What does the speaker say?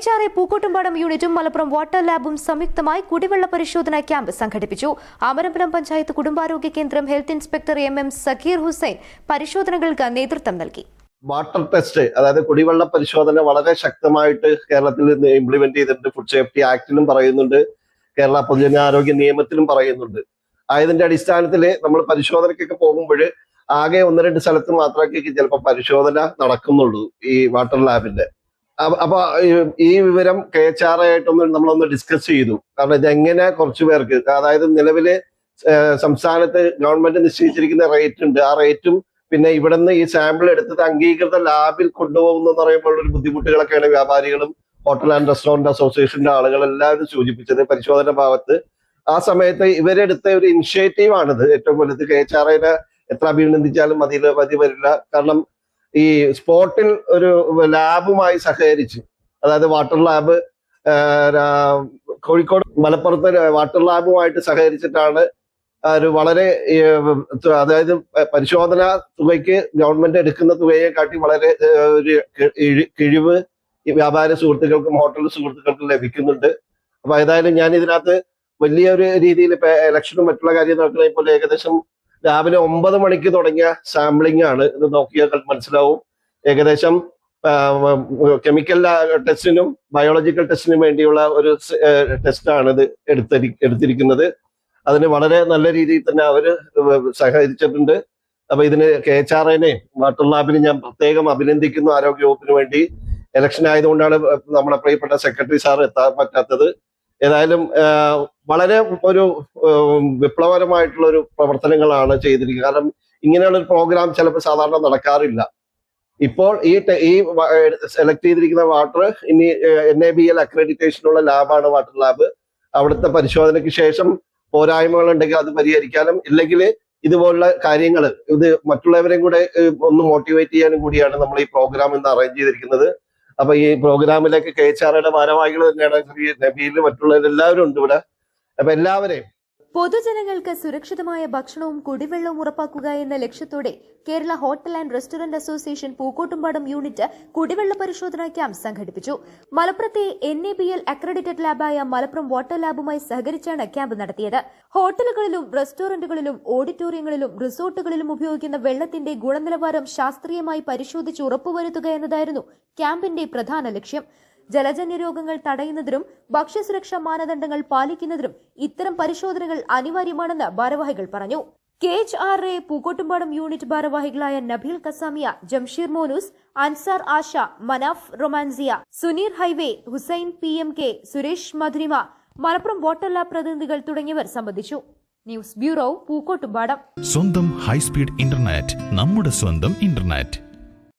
H R Pookkottumpadam യൂണിറ്റും Malappuram water ലാബും സംയുക്തമായി കുടിവെള്ള പരിശോധന ക്യാമ്പ് സംഘടിപ്പിച്ചു. അമരമ്പലം പഞ്ചായത്ത് കുടുംബാരോഗ്യ കേന്ദ്രം health inspector M M Zakir Hussain പരിശോധനകൾക്ക് നേതൃത്വം നൽകി. വാട്ടർ ടെസ്റ്റ് അതായത് കുടിവെള്ള പരിശോധന വളരെ ശക്തമായിട്ട് കേരളത്തിൽ ഇംപ്ലിമെന്റ് ചെയ്തിട്ടുണ്ട്. ഫുഡ് സേഫ്റ്റി ആക്ടിലും പറയുന്നുണ്ട്. കേരള പൊതുജനാരോഗ്യ നിയമത്തിലും പറയുന്നുണ്ട്. ആയതിന്റെ അടിസ്ഥാനത്തിൽ നമ്മൾ പരിശോധനയ്ക്കൊക്കെ പോകുമ്പോൾ ആകെ ഒന്ന് രണ്ട് സ്ഥലത്ത് മാത്രമേ ചിലപ്പോൾ പരിശോധന നടക്കുന്നുള്ളൂ ഈ വാട്ടർ ലാബിന്റെ. അപ്പ- ഈ- വിവരം കെ എച്ച് ആർ ആയിട്ടൊന്ന് നമ്മളൊന്ന് ഡിസ്കസ് ചെയ്തു. കാരണം ഇതെങ്ങനെ കുറച്ചു പേർക്ക് അതായത് നിലവിൽ സംസ്ഥാനത്ത് ഗവൺമെന്റ് നിശ്ചയിച്ചിരിക്കുന്ന റേറ്റ് ഉണ്ട്. ആ റേറ്റും പിന്നെ ഇവിടുന്ന് ഈ സാമ്പിൾ എടുത്തത് അംഗീകൃത ലാബിൽ കൊണ്ടുപോകുന്നു പറയുമ്പോൾ ഒരു ബുദ്ധിമുട്ടുകളൊക്കെയാണ് വ്യാപാരികളും ഹോട്ടൽ ആൻഡ് റെസ്റ്റോറന്റ് അസോസിയേഷന്റെ ആളുകൾ എല്ലാവരും സൂചിപ്പിച്ചത് പരിശോധന ഭാഗത്ത്. ആ സമയത്ത് ഇവരെടുത്ത ഒരു ഇനിഷ്യേറ്റീവ് ആണിത്. ഏറ്റവും വലുത് കെ എച്ച് ആർ എത്ര അഭിനന്ദിച്ചാലും മതി മതി വരില്ല. കാരണം ഈ സ്പോട്ടിൽ ഒരു ലാബുമായി സഹകരിച്ച് അതായത് വാട്ടർ ലാബ് കോഴിക്കോട് മലപ്പുറത്ത് വാട്ടർ ലാബുമായിട്ട് സഹകരിച്ചിട്ടാണ് ഒരു വളരെ അതായത് പരിശോധന തുകയ്ക്ക് ഗവൺമെന്റ് എടുക്കുന്ന തുകയെ കാട്ടി വളരെ ഒരു കിഴിവ് വ്യാപാര സുഹൃത്തുക്കൾക്കും ഹോട്ടൽ സുഹൃത്തുക്കൾക്കും ലഭിക്കുന്നുണ്ട്. അപ്പൊ ഏതായാലും ഞാൻ ഇതിനകത്ത് വലിയൊരു രീതിയിൽ ഇപ്പൊ ഇലക്ഷനും മറ്റുള്ള കാര്യം നടക്കുന്ന ഇപ്പോൾ ഏകദേശം രാവിലെ ഒമ്പത് മണിക്ക് തുടങ്ങിയ സാമ്പിളിംഗ് ആണ് ഇത് നോക്കിയാൽ മനസ്സിലാവും. ഏകദേശം കെമിക്കൽ ടെസ്റ്റിനും ബയോളജിക്കൽ ടെസ്റ്റിനും വേണ്ടിയുള്ള ഒരു ടെസ്റ്റാണ് ഇത് എടുത്തിരി എടുത്തിരിക്കുന്നത്. അതിന് വളരെ നല്ല രീതിയിൽ തന്നെ അവർ സഹകരിച്ചിട്ടുണ്ട് അപ്പൊ ഇതിന് കെ എച്ച് ആർ എനെ വാട്ടർ ലാബിന് ഞാൻ പ്രത്യേകം അഭിനന്ദിക്കുന്നു ആരോഗ്യ വകുപ്പിന് വേണ്ടി. ഇലക്ഷൻ ആയതുകൊണ്ടാണ് നമ്മുടെ പ്രിയപ്പെട്ട സെക്രട്ടറി സാർ എത്താൻ പറ്റാത്തത്. ഏതായാലും വളരെ ഒരു വിപ്ലവകരമായിട്ടുള്ള ഒരു പ്രവർത്തനങ്ങളാണ് ചെയ്തിരിക്കുന്നത്. കാരണം ഇങ്ങനെയുള്ള ഒരു പ്രോഗ്രാം ചിലപ്പോൾ സാധാരണ നടക്കാറില്ല. ഇപ്പോൾ ഈ ഈ സെലക്ട് ചെയ്തിരിക്കുന്ന വാട്ടർ ഇനി എൻ എ ബി എൽ അക്രഡിറ്റേഷനുള്ള ലാബാണ് വാട്ടർ ലാബ് അവിടുത്തെ പരിശോധനയ്ക്ക് ശേഷം പോരായ്മകൾ ഉണ്ടെങ്കിൽ അത് പരിഹരിക്കാനും ഇല്ലെങ്കിൽ ഇതുപോലുള്ള കാര്യങ്ങൾ ഇത് മറ്റുള്ളവരെയും കൂടെ ഒന്ന് മോട്ടിവേറ്റ് ചെയ്യാനും കൂടിയാണ് നമ്മൾ ഈ പ്രോഗ്രാം ഇന്ന് അറേഞ്ച് ചെയ്തിരിക്കുന്നത്. അപ്പൊ ഈ പ്രോഗ്രാമിലേക്ക് കെ എച്ച് ആർയുടെ ഭാരവാഹികൾ തന്നെയാണ് നബീൽ മറ്റുള്ളവരെല്ലാവരും ഉണ്ട് ഇവിടെ. അപ്പൊ എല്ലാവരെയും പൊതുജനങ്ങൾക്ക് സുരക്ഷിതമായ ഭക്ഷണവും കുടിവെള്ളവും ഉറപ്പാക്കുക എന്ന ലക്ഷ്യത്തോടെ Kerala hotel and restaurant association Pookkottumpadam unit കുടിവെള്ള പരിശോധനാ ക്യാമ്പ് സംഘടിപ്പിച്ചു. മലപ്പുറത്തെ N A B L accredited ലാബായ Malappuram water ലാബുമായി സഹകരിച്ചാണ് ക്യാമ്പ് നടത്തിയത്. ഹോട്ടലുകളിലും റെസ്റ്റോറന്റുകളിലും ഓഡിറ്റോറിയങ്ങളിലും റിസോർട്ടുകളിലും ഉപയോഗിക്കുന്ന വെള്ളത്തിന്റെ ഗുണനിലവാരം ശാസ്ത്രീയമായി പരിശോധിച്ച് ഉറപ്പുവരുത്തുക എന്നതായിരുന്നു ക്യാമ്പിന്റെ പ്രധാന ലക്ഷ്യം. ജലജന്യ രോഗങ്ങൾ തടയുന്നതിനും ഭക്ഷ്യസുരക്ഷാ മാനദണ്ഡങ്ങൾ പാലിക്കുന്നതിനും ഇത്തരം പരിശോധനകൾ അനിവാര്യമാണെന്ന് ഭാരവാഹികൾ പറഞ്ഞു. K H R A Pookkottumpadam unit ഭാരവാഹികളായ Nabeel Kasamiya Jamsheer Monus Ansar Asha Manaf Romansiya Suneer highway Hussain P M K Suresh Madhurima Malappuram water lab പ്രതിനിധികൾ തുടങ്ങിയവർ സംബന്ധിച്ചു. News bureau Pookkottumpadam. സ്വന്തം ഹൈസ്പീഡ് ഇന്റർനെറ്റ് നമ്മുടെ സ്വന്തം ഇന്റർനെറ്റ്.